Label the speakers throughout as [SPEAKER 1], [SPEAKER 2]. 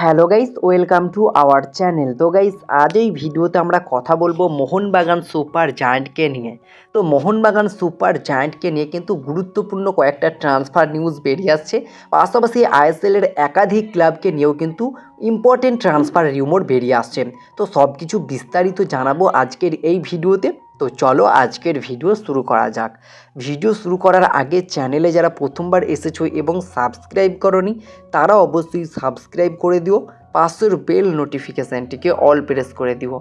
[SPEAKER 1] Hello guys, welcome to our channel. তো guys, আজ এই ভিডিওতে আমরা কথা বলব মোহনবাগান সুপার জায়ান্টকে নিয়ে। তো মোহনবাগান সুপার জায়ান্টকে নিয়ে কিন্তু গুরুত্বপূর্ণ কয়েকটা ট্রান্সফার নিউজ বেরিয়ে আসছে। পাশাপাশি আইএসএলের একাধিক ক্লাবকে নিয়েও কিন্তু ইম্পর্টেন্ট ট্রান্সফার রিউমোর বেরিয়ে আসছে। তো সব কিছু বিস্তারিত জানাব আজকের এই ভিডিওতে। তো চলো আজকের ভিডিও শুরু করা যাক। ভিডিও শুরু করার আগে চ্যানেলে যারা প্রথমবার এসেছ এবং সাবস্ক্রাইব করনি, তারা অবশ্যই সাবস্ক্রাইব করে দিও, পাশের বেল নোটিফিকেশানটিকে অল প্রেস করে দিও।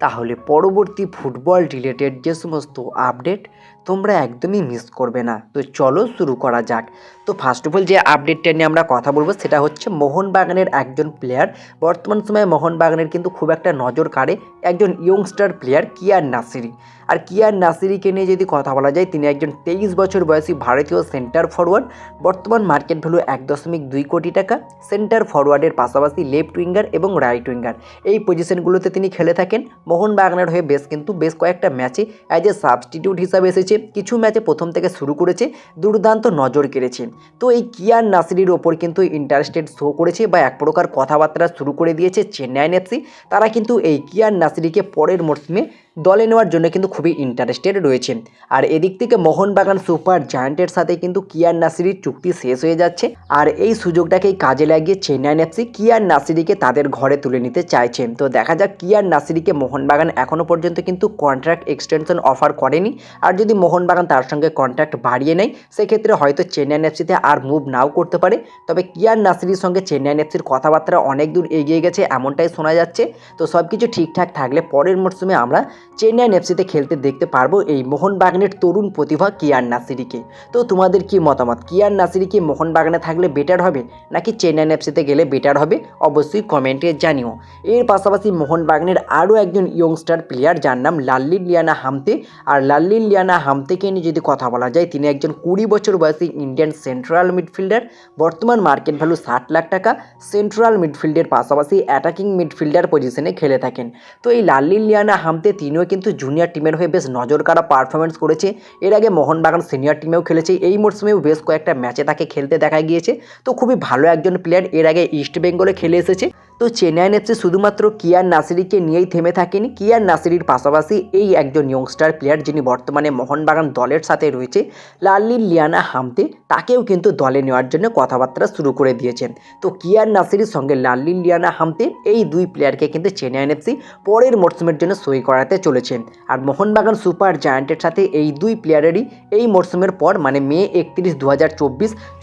[SPEAKER 1] তাহলে পরবর্তী ফুটবল রিলেটেড যে সমস্ত আপডেট তোমরা একদমই মিস করবে না। তো চলো শুরু করা যাক। তো ফার্স্ট অফ অল যে আপডেটটা নিয়ে আমরা কথা বলব, সেটা হচ্ছে মোহনবাগানের একজন প্লেয়ার বর্তমান সময়ে মোহনবাগানের কিন্তু খুব একটা নজর কাড়ে একজন ইয়ংস্টার প্লেয়ার কিয়ার নাসিরি। আর কিয়ার নাসিরিকে নিয়ে যদি কথা বলা যায়, তিনি একজন তেইশ বছর বয়সী ভারতীয় সেন্টার ফরওয়ার্ড বর্তমান মার্কেট ভ্যালু এক দশমিক দুই কোটি টাকা সেন্টার ফরওয়ার্ডের পাশাপাশি লেফট উইঙ্গার এবং রাইট উইঙ্গার এই পজিশনগুলোতে তিনি খেলে থাকেন। মোহনবাগানের হয়ে বেশ কিন্তু বেশ কয়েকটা ম্যাচে অ্যাজ এ সাবস্টিটিউট হিসাবে এসেছে। কিছু ম্যাচে প্রথম থেকে শুরু করেছে, দুর্দান্ত নজর কেড়েছে। তো এই কিয়ার নাসিরির ওপর কিন্তু ইন্টারেস্টেড শো করেছে বা এক প্রকার কথাবার্তা শুরু করে দিয়েছে চেন্নাইন এফসি তারা কিন্তু এই কিয়ার নাসিরিকে পরের মরশুমে দলে নেওয়ার জন্য কিন্তু খুবই ইন্টারেস্টেড রয়েছে। আর এদিক থেকে মোহনবাগান সুপার জায়ান্টের সাথে কিন্তু কিয়ার নাসিরির চুক্তি শেষ হয়ে যাচ্ছে। আর এই সুযোগটাকেই কাজে লাগিয়ে চেন্নাইন এফসি কিয়ার নাসিরিকে তাদের ঘরে তুলে নিতে চাইছে। তো দেখা যাক কিয়ার নাসিরিকে মোহনবাগান এখনও পর্যন্ত কিন্তু কন্ট্রাক্ট এক্সটেনশন অফার করেনি। আর যদি মোহনবাগান তার সঙ্গে কন্ট্রাক্ট বাড়িয়ে নেয়, সেক্ষেত্রে হয়তো চেন্নাইন এফসিতে আর মুভ নাও করতে পারে। তবে কিয়ার নাসিরির সঙ্গে চেন্নাইন এফসির কথাবার্তা অনেক দূর এগিয়ে গেছে, এমনটাই শোনা যাচ্ছে। তো সব কিছু ঠিকঠাক থাকলে পরের মরশুমে আমরা চেন্নাইন এফসিতে খেলতে দেখতে পারব এই মোহনবাগানের তরুণ প্রতিভা কিয়ার নাসিরিকে। তো তোমাদের কি মতামত? কিয়ার নাসিরি কি মোহনবাগানে থাকলে বেটার হবে, নাকি চেন্নাইন এফসিতে গেলে বেটার হবে? অবশ্যই কমেন্টে জানিও। এর পাশাপাশি মোহনবাগানের আরও একজন ইয়ংস্টার প্লেয়ার যার নাম লাল্লি লিয়ানা হামতে, আর লাল্লি লিয়ানা হামতেকে নিয়ে যদি কথা বলা যায়, তিনি একজন কুড়ি বছর বয়সী ইন্ডিয়ান সেন্ট্রাল মিডফিল্ডার বর্তমান মার্কেট ভ্যালু ষাট লাখ টাকা সেন্ট্রাল মিডফিল্ডের পাশাপাশি অ্যাটাকিং মিডফিল্ডার পজিশনে খেলে থাকেন। তো এই লাল্লি লিয়ানা হামতে তিনিও কিন্তু জুনিয়র টিমের হয়ে বেশ নজর কাড়া পারফরমেন্স করেছে। এর আগে মোহনবাগান সিনিয়র টিমেও খেলেছে। এই মরশুমেও বেশ কয়েকটা ম্যাচে তাকে খেলতে দেখা গিয়েছে। তো খুবই ভালো একজন প্লেয়ার এর আগে ইস্টবেঙ্গলে খেলে এসেছে। তো চেন্নাইন এফসি শুধুমাত্র কিয়ার নাসিরিকে নিয়েই থেমে থাকেনি। কিয়ার নাসিরির পাশাপাশি এই একজন ইয়ংস্টার প্লেয়ার যিনি বর্তমানে মোহনবাগান দলের সাথে রয়েছে, লাল্লি লিয়ানা হামতে, তাকেও কিন্তু দলে নেওয়ার জন্য কথাবার্তা শুরু করে দিয়েছেন। তো কিয়ার নাসিরির সঙ্গে লাল্লি লিয়ানা হামতে এই দুই প্লেয়ারকে কিন্তু চেন্নাইন এফসি পরের মরসুমের জন্য সই করাতে চলেছেন। আর মোহনবাগান সুপার জায়ান্টের সাথে এই দুই প্লেয়ারেরই এই মরসুমের পর মানে মে একত্রিশ দু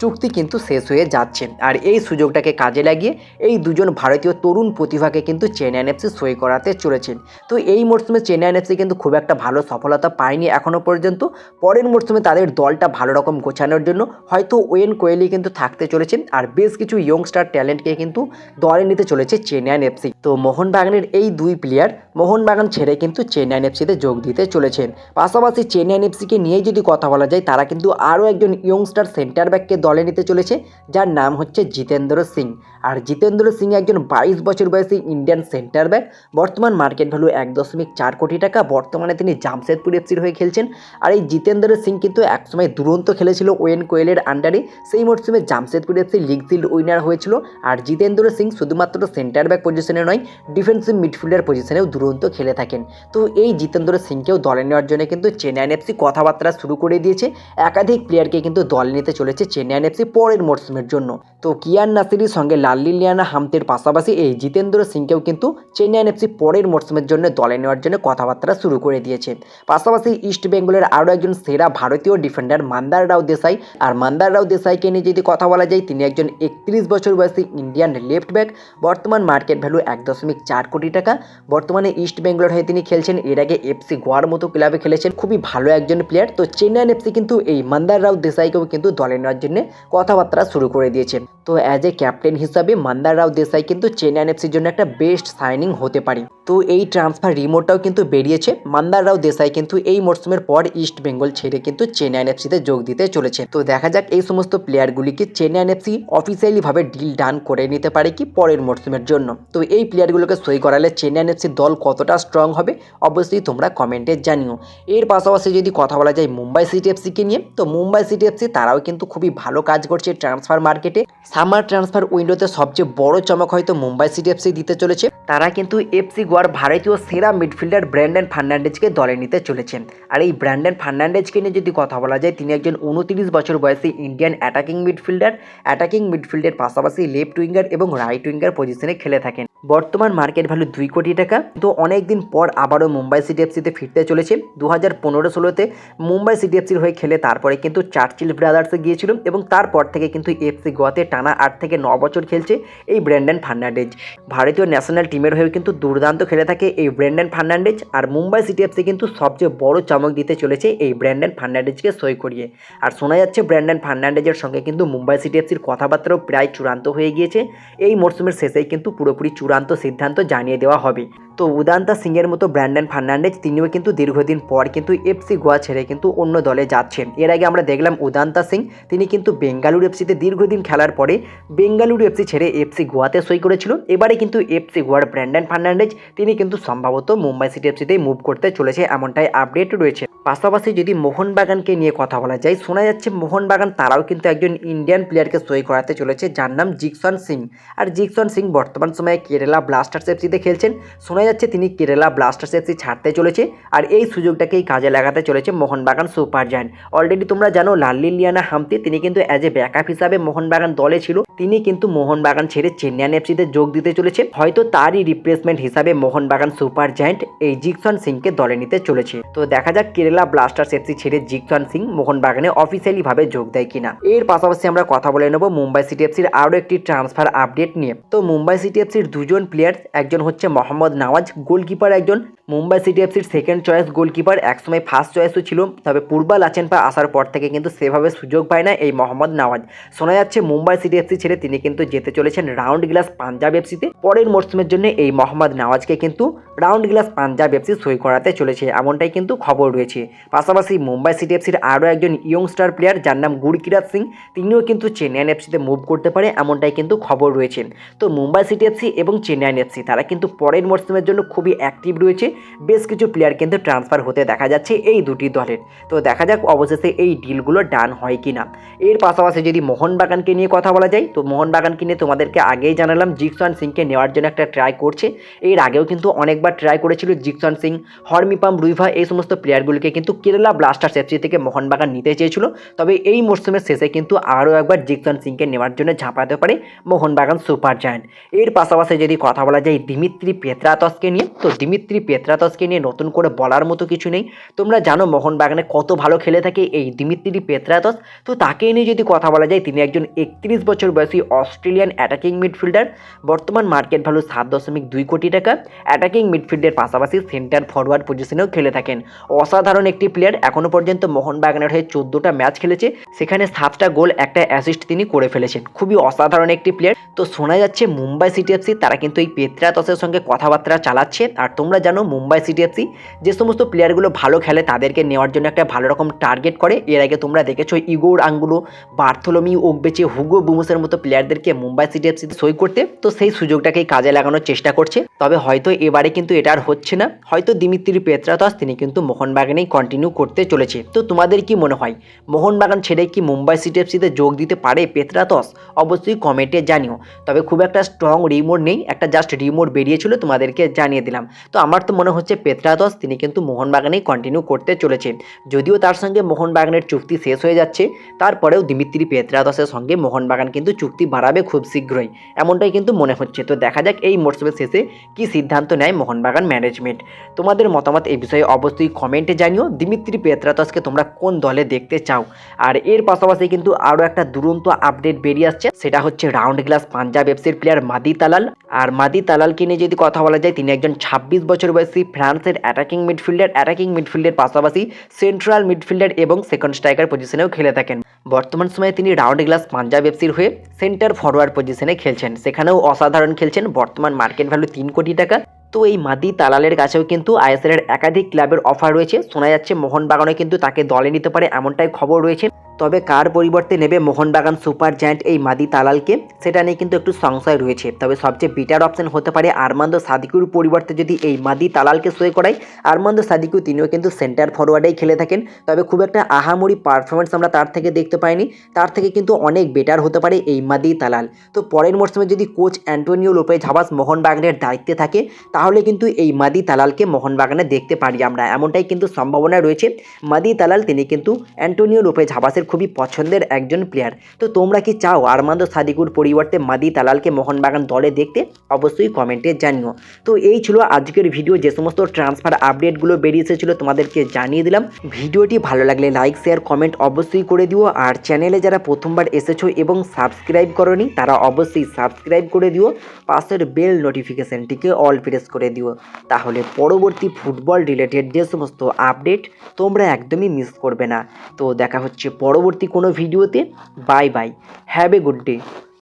[SPEAKER 1] চুক্তি কিন্তু শেষ হয়ে যাচ্ছে। আর এই সুযোগটাকে কাজে লাগিয়ে এই দুজন ভারতীয় তরুণ প্রতিভাকে কিন্তু চেন্নাইন এফসি সই করাতে চলেছেন। তো এই মরশুমে চেন্নাইন এফসি কিন্তু খুব একটা ভালো সফলতা পায়নি এখনও পর্যন্ত। পরের মরশুমে তাদের দলটা ভালো রকম গোছানোর জন্য হয়তো ওয়েন কোয়েলি কিন্তু থাকতে চলেছেন আর বেশ কিছু ইয়ংস্টার ট্যালেন্টকে কিন্তু দলে নিতে চলেছে চেন্নাইন এফসি তো মোহনবাগানের এই দুই প্লেয়ার মোহনবাগান ছেড়ে কিন্তু চেন্নাইন এফসিতে যোগ দিতে চলেছেন। পাশাপাশি চেন্নাইন এফসিকে নিয়েই যদি কথা বলা যায়, তারা কিন্তু আরও একজন ইয়ংস্টার সেন্টার ব্যাককে দলে নিতে চলেছে, যার নাম হচ্ছে জিতেন্দ্র সিং। আর জিতেন্দ্র সিং একজন বাইশ বছর বয়সী ইন্ডিয়ান সেন্টার ব্যাক বর্তমান মার্কেট ভ্যালু এক দশমিক চার কোটি টাকা, বর্তমানে তিনি জামশেদপুর এফসির হয়ে খেলছেন। আর এই জিতেন্দ্র সিং কিন্তু একসময় দুরন্ত খেলেছিল ওয়েন কোয়েলের আন্ডারে সেই মরশুমে Jamshedpur F C league shield winner হয়েছিল। আর জিতেন্দ্র সিং শুধুমাত্র সেন্টার ব্যাক পজিশনে নয় ডিফেন্সিভ মিডফিল্ডার পজিশনেও দুরন্ত খেলে থাকেন। তো এই জিতেন্দ্র সিংকেও দলে নেওয়ার জন্য কিন্তু চেন্নাইন এফসি কথাবার্তা শুরু করে দিয়েছে। একাধিক প্লেয়ারকে কিন্তু দলে নিতে চলেছে চেন্নাইন এফসি পরের মরশুমের জন্য। তো কিয়ান নাসিরির সঙ্গে লাল্লি লিয়ানা হামতের পাশাপাশি এই জিতেন্দ্র সিংকেও কিন্তু চেন্নাইন এফসি পরের মরশুমের জন্য দলে নেওয়ার জন্য কথাবার্তা শুরু করে দিয়েছে। পাশাপাশি ইস্ট বেঙ্গলের আরও একজন সেরা ভারতীয় ডিফেন্ডার মান্দার রাও দেশাই। আর মান্দার রাও দেশাইকে নিয়ে যদি কথা বলা যায়, তিনি একজন একত্রিশ বছর বয়সী ইন্ডিয়ান লেফট ব্যাক। বর্তমান মার্কেট ভ্যালু এক দশমিক চার কোটি টাকা। বর্তমানে ইস্ট বেঙ্গলের হয়ে তিনি খেলছেন, এর আগে এফসি গোয়ার মতো ক্লাবে খেলেছেন। খুবই ভালো একজন প্লেয়ার। তো চেন্নাইন এফসি কিন্তু এই মান্দার রাও দেশাইকেও কিন্তু দলে নেওয়ার জন্য কথাবার্তা শুরু করে দিয়েছেন তো অ্যাজ এ ক্যাপ্টেন হিসাবে মান্দার রাও দেশাই কিন্তু চেন্নাইন এফসির জন্য একটা বেস্ট সাইনিং হতে পারে। তো এই ট্রান্সফার রিমোটটাও কিন্তু বেরিয়েছে। মান্দার রাও দেশাই কিন্তু এই মরসুমের পর ইস্ট বেঙ্গল ছেড়ে কিন্তু চেন্নাইন এফসিতে যোগ দিতে চলেছে। তো দেখা যাক এই সমস্ত প্লেয়ারগুলিকে চেন্নাইন এফসি অফিসিয়ালিভাবে ডিল ডান করে নিতে পারে কি পরের মরসুমের জন্য। তো এই প্লেয়ারগুলোকে সই করালে চেন্নাইন এফসি দল কতটা স্ট্রং হবে অবশ্যই তোমরা কমেন্টে জানিও। এর পাশাপাশি যদি কথা বলা যায় মুম্বাই সিটি এফসিকে নিয়ে, তো মুম্বাই সিটি এফসি তারাও কিন্তু খুবই ভালো কাজ করছে ট্রান্সফার মার্কেটে সামার ট্রান্সফার উইন্ডোতে সবচেয়ে বড় চমক হয়তো মুম্বাই সিটি এফসি দিতে চলেছে। তারা কিন্তু এফসি গোয়ার ভারতীয় সেরা মিডফিল্ডার ব্র্যান্ডন ফার্নান্ডেজকে দলে নিতে চলেছেন। আর এই ব্র্যান্ডন ফার্নান্ডেজকে নিয়ে যদি কথা বলা যায়, তিনি একজন উনতিরিশ বছর বয়সী ইন্ডিয়ান অ্যাটাকিং মিডফিল্ডার। অ্যাটাকিং মিডফিল্ডের পাশাপাশি লেফট উইঙ্গার এবং রাইট উইঙ্গার পজিশনে খেলে থাকেন। বর্তমান মার্কেট ভ্যালু দুই কোটি টাকা। তো অনেকদিন পর আবারও মুম্বাই সিটি এফসিতে ফিরতে চলেছে। দু হাজার পনেরো ষোলোতে মুম্বাই সিটি এফসির হয়ে খেলে তারপরে কিন্তু চার্চিল ব্রাদার্সে গিয়েছিল এবং তারপর থেকে কিন্তু এফসি গোয়াতে টানা আট থেকে ন বছর খেলছে এই ব্র্যান্ডন ফার্নান্ডেজ। ভারতীয় ন্যাশনাল টিমের হয়েও কিন্তু দুর্দান্ত খেলে থাকে এই ব্র্যান্ডন ফার্নান্ডেজ আর মুম্বাই সিটি এফসি কিন্তু সবচেয়ে বড় চমক দিতে চলেছে এই ব্র্যান্ডন ফার্নান্ডেজকে সই করিয়ে। আর শোনা যাচ্ছে ব্র্যান্ডন ফার্নান্ডেজের সঙ্গে কিন্তু মুম্বাই সিটি এফসির কথাবার্তাও প্রায় চূড়ান্ত হয়ে গিয়েছে। এই মরশুমের শেষেই কিন্তু পুরোপুরি চূড়ান্ত সিদ্ধান্ত জানিয়ে দেওয়া হবে। তো উদান্তা সিংয়ের মতো ব্র্যান্ডন ফার্নান্ডেজ, তিনিও কিন্তু দীর্ঘদিন পর কিন্তু এফসি গোয়া ছেড়ে কিন্তু অন্য দলে যাচ্ছেন। এর আগে আমরা দেখলাম উদান্তা সিং, তিনি কিন্তু বেঙ্গালুরু এফসিতে দীর্ঘদিন খেলার পরে বেঙ্গালুরু এফসি ছেড়ে এফসি গোয়াতে সই করেছিল। এবারে কিন্তু এফসি গোয়ার ব্র্যান্ডন ফার্নান্ডেজ, তিনি কিন্তু সম্ভবত মুম্বাই সিটি এফসিতেই মুভ করতে চলেছে, এমনটাই আপডেট রয়েছে। পাশাপাশি যদি মোহনবাগানকে নিয়ে কথা বলা যায়, শোনা যাচ্ছে মোহনবাগান তারাও কিন্তু একজন ইন্ডিয়ান প্লেয়ারকে সই করাতে চলেছে, যার নাম জিকসন সিং। আর জিকসন সিং বর্তমান সময়ে কেরালা ব্লাস্টার্স এফসিতে খেলছেন। শোনা যাচ্ছে তিনি কেরালা ব্লাস্টার্স এফসি ছাড়তে চলেছে আর এই সুযোগটাকেই কাজে লাগাতে চলেছে মোহনবাগান সুপার জায়ান্ট। অলরেডি তোমরা জানো লাল্লি লিয়ানা হামতি, তিনি কিন্তু অ্যাজ এ ব্যাকআপ হিসাবে মোহনবাগান দলে ছিল। তিনি কিন্তু মোহনবাগান ছেড়ে চেন্নাইন এফসিতে যোগ দিতে চলেছে। হয়তো তারই রিপ্লেসমেন্ট হিসাবে মোহনবাগান সুপার জায়ান্ট এই জিকসন সিংকে দলে নিতে চলেছে। তো দেখা যাক কেরালা ব্লাস্টার্স এফসি ছেড়ে জিকসন সিং মোহনবাগানে অফিসিয়ালি ভাবে যোগ দেয় কিনা। এর পাশাপাশি আমরা কথা বলে নেব মুম্বাই সিটি এফসির আরও একটি ট্রান্সফার আপডেট নিয়ে। তো মুম্বাই সিটি এফসির দুজন প্লেয়ার একজন হচ্ছে মোহাম্মদ নওয়াজ গোলকিপার একজন। মুম্বাই সিটি এফসির সেকেন্ড চয়েস গোলকিপার একসময় ফার্স্ট চয়েসও ছিল। তবে পূর্বা লাচেনপা আসার পর থেকে কিন্তু সেভাবে সুযোগ পায় না এই মোহাম্মদ নওয়াজ। শোনা যাচ্ছে মুম্বাই সিটি এফসি ছেড়ে তিনি কিন্তু যেতে চলেছেন রাউন্ড গ্লাস পাঞ্জাব এফসিতে। পরের মরশুমের জন্য এই মোহাম্মদ নওয়াজকে কিন্তু রাউন্ড গ্লাস পাঞ্জাব এফসি সই করাতে চলেছে, এমনটাই কিন্তু খবর রয়েছে। পাশাপাশি মুম্বাই সিটি এফসির আরও একজন ইয়ংস্টার প্লেয়ার, যার নাম গুরকিরাজ সিং, তিনিও কিন্তু চেন্নাইন এফসিতে মুভ করতে পারে, এমনটাই কিন্তু খবর রয়েছে। তো মুম্বাই সিটি এফসি এবং চেন্নাইন এফসি, তারা কিন্তু পরের মরশুমের জন্য খুবই অ্যাক্টিভ রয়েছে। বেশ কিছু প্লেয়ার কিন্তু ট্রান্সফার হতে দেখা যাচ্ছে এই দুটি দলের। তো দেখা যাক অবশেষে এই ডিলগুলো ডান হয় কি না এর পাশাপাশি যদি মোহনবাগানকে নিয়ে কথা বলা যায়, তো মোহনবাগানকে নিয়ে তোমাদেরকে আগেই জানালাম, জিকসন সিংকে নেওয়ার জন্য একটা ট্রাই করছে। এর আগেও কিন্তু অনেকবার ট্রাই করেছিল জিকসন সিং, হরমিপাম রুইভা, এই সমস্ত প্লেয়ারগুলিকে কিন্তু কেরালা ব্লাস্টার্স এফসি থেকে মোহনবাগান নিতে চেয়েছিল। তবে এই মরশুমের শেষে কিন্তু আরও একবার জিকসন সিংকে নেওয়ার জন্য ঝাঁপাতে পারে মোহনবাগান সুপার জায়ান্ট। এর পাশাপাশি যদি কথা বলা যায় দিমিত্রি পেত্রাতসকে নিয়ে, তো দিমিত্রি পেত্রাতসকে নিয়ে নতুন করে বলার মতো কিছু নেই। তোমরা জানো মোহনবাগানে কত ভালো খেলে থাকে এই দিমিত্রি পেত্রাতস। তো তাকে নিয়ে যদি কথা বলা যায়, তিনি একজন একত্রিশ বছর বয়সী অস্ট্রেলিয়ান অ্যাটাকিং মিডফিল্ডার বর্তমান মার্কেট ভ্যালু সাত দশমিক দুই কোটি টাকা। অ্যাটাকিং মিডফিল্ডের পাশাপাশি সেন্টার ফরওয়ার্ড পজিশনেও খেলে থাকেন। অসাধারণ একটি প্লেয়ার এখনও পর্যন্ত মোহনবাগানের হয়ে চোদ্দোটা ম্যাচ খেলেছে। সেখানে সাতটা গোল, একটা অ্যাসিস্ট তিনি করে ফেলেছেন। খুবই অসাধারণ একটি প্লেয়ার তো শোনা যাচ্ছে, মুম্বাই সিটি এফসি তারা কিন্তু এই পেত্রাতসের সঙ্গে কথাবার্তা চালাচ্ছে। আর তোমরা জানো, মুম্বাই সিটি এফসি যে সমস্ত প্লেয়ারগুলো ভালো খেলে, তাদেরকে নেওয়ার জন্য একটা ভালো রকম টার্গেট করে। এর আগে তোমরা দেখেছ, ইগোর আঙ্গুলো, বার্থোলমি ওকবেচে হুগো বুমুসের মতো প্লেয়ারদেরকে মুম্বাই সিটি এফসিতে সই করতে। তো সেই সুযোগটাকেই কাজে লাগানোর চেষ্টা করছে। তবে হয়তো এবারে কিন্তু এটা আর হচ্ছে না। হয়তো দিমিত্রি পেত্রাতস, তিনি কিন্তু মোহনবাগানেই কন্টিনিউ করতে চলেছে। তো তোমাদের কি মনে হয়? মোহনবাগান ছেড়ে কি মুম্বাই সিটি এফসিতে যোগ দিতে পারে পেত্রাতস? অবশ্যই কমেন্টে জানিও। তবে খুব একটা স্ট্রং রিমোট নেই, একটা জাস্ট রিমোট বেরিয়েছিল, তোমাদেরকে জানিয়ে দিলাম। তো আমার তো মনে হচ্ছে পেত্রাতস, তিনি কিন্তু মোহনবাগানেই কন্টিনিউ করতে চলেছে। যদিও তার সঙ্গে মোহনবাগানের চুক্তি শেষ হয়ে যাচ্ছে, তারপরেও দিমিত্রি পেত্রাতসের সঙ্গে মোহনবাগান কিন্তু চুক্তি বাড়াবে খুব শীঘ্রই। এমনটাই কিন্তু মনে হচ্ছে। তো দেখা যাক এই মরশুমের শেষে কি সিদ্ধান্ত নেয় মোহনবাগান ম্যানেজমেন্ট তোমাদের মতামত এই বিষয়ে অবশ্যই কমেন্টে জানিও। দিমিত্রি পেত্রাতসকে তোমরা কোন দলে দেখতে চাও? আর এর পাশাপাশি কিন্তু আরও একটা দুরন্ত আপডেট বেরিয়ে আসছে, সেটা হচ্ছে রাউন্ড গ্লাস পাঞ্জাব এফসির প্লেয়ার মাদি তালাল। আর মাদি তালালকে নিয়ে যদি কথা বলা যায়, তিনি একজন ছাব্বিশ বছর বয়সী ফ্রান্সের অ্যাটাকিং মিডফিল্ডার অ্যাটাকিং মিডফিল্ডের পাশাপাশি সেন্ট্রাল মিডফিল্ডার এবং সেকেন্ড স্ট্রাইকার পজিশনেও খেলে থাকেন। বর্তমান সময়ে তিনি রাউন্ড গ্লাস পাঞ্জাব এফসির হয়ে সেন্টার ফরওয়ার্ড পজিশনে খেলছেন। সেখানেও অসাধারণ খেলছেন। বর্তমান মার্কেট ভ্যালু তিন কোটি টাকা। তো এই মাদি তালালের কাছেও কিন্তু আইএসএল এর একাধিক ক্লাবের অফার রয়েছে। শোনা যাচ্ছে মোহনবাগানে কিন্তু তাকে দলে নিতে পারে, এমনটাই খবর রয়েছে। তবে কার পরিবর্তে নেবে মোহনবাগান সুপার জায়ান্ট এই মাদি তালালকে, সেটা নিয়ে কিন্তু একটু সংশয় রয়েছে। তবে সবচেয়ে বেটার অপশন হতে পারে আরমান্দ সাদিকুর পরিবর্তে যদি এই মাদি তালালকে সই করায়। আরমান্দ সাদিকু তিনিও কিন্তু সেন্টার ফরওয়ার্ডেই খেলে থাকেন। তবে খুব একটা আহামরি পারফরমেন্স আমরা তার থেকে দেখতে পাইনি। তার থেকে কিন্তু অনেক বেটার হতে পারে এই মাদি তালাল। তো পরের মরশুমে যদি কোচ অ্যান্টোনিও লোপেজ হাবাস মোহনবাগানের দায়িত্বে থাকে, তাহলে কিন্তু এই মাদি তালালকে মোহনবাগানে দেখতে পারি আমরা। এমনটাই কিন্তু সম্ভাবনা রয়েছে। মাদি তালাল, তিনি কিন্তু অ্যান্টোনিও লোপেজ হাবাসের খুবই পছন্দের একজন প্লেয়ার তো তোমরা কি চাও আরমান্দ সাদিকুর পরিবর্তে মাদি তালালকে মোহনবাগান দলে দেখতে? অবশ্যই কমেন্টে জানিও। তো এই ছিল আজকের ভিডিও যে সমস্ত ট্রান্সফার আপডেটগুলো বেরিয়ে এসেছিল তোমাদেরকে জানিয়ে দিলাম। ভিডিওটি ভালো লাগলে লাইক শেয়ার কমেন্ট অবশ্যই করে দিও। আর চ্যানেলে যারা প্রথমবার এসেছ এবং সাবস্ক্রাইব করনি, তারা অবশ্যই সাবস্ক্রাইব করে দিও। পাশের বেল নোটিফিকেশনটিকে অল প্রেস করে দিও। তাহলে পরবর্তী ফুটবল রিলেটেড যে সমস্ত আপডেট তোমরা একদমই মিস করবে না। তো দেখা হচ্ছে পরবর্তী কোনো ভিডিওতে bye bye have a good day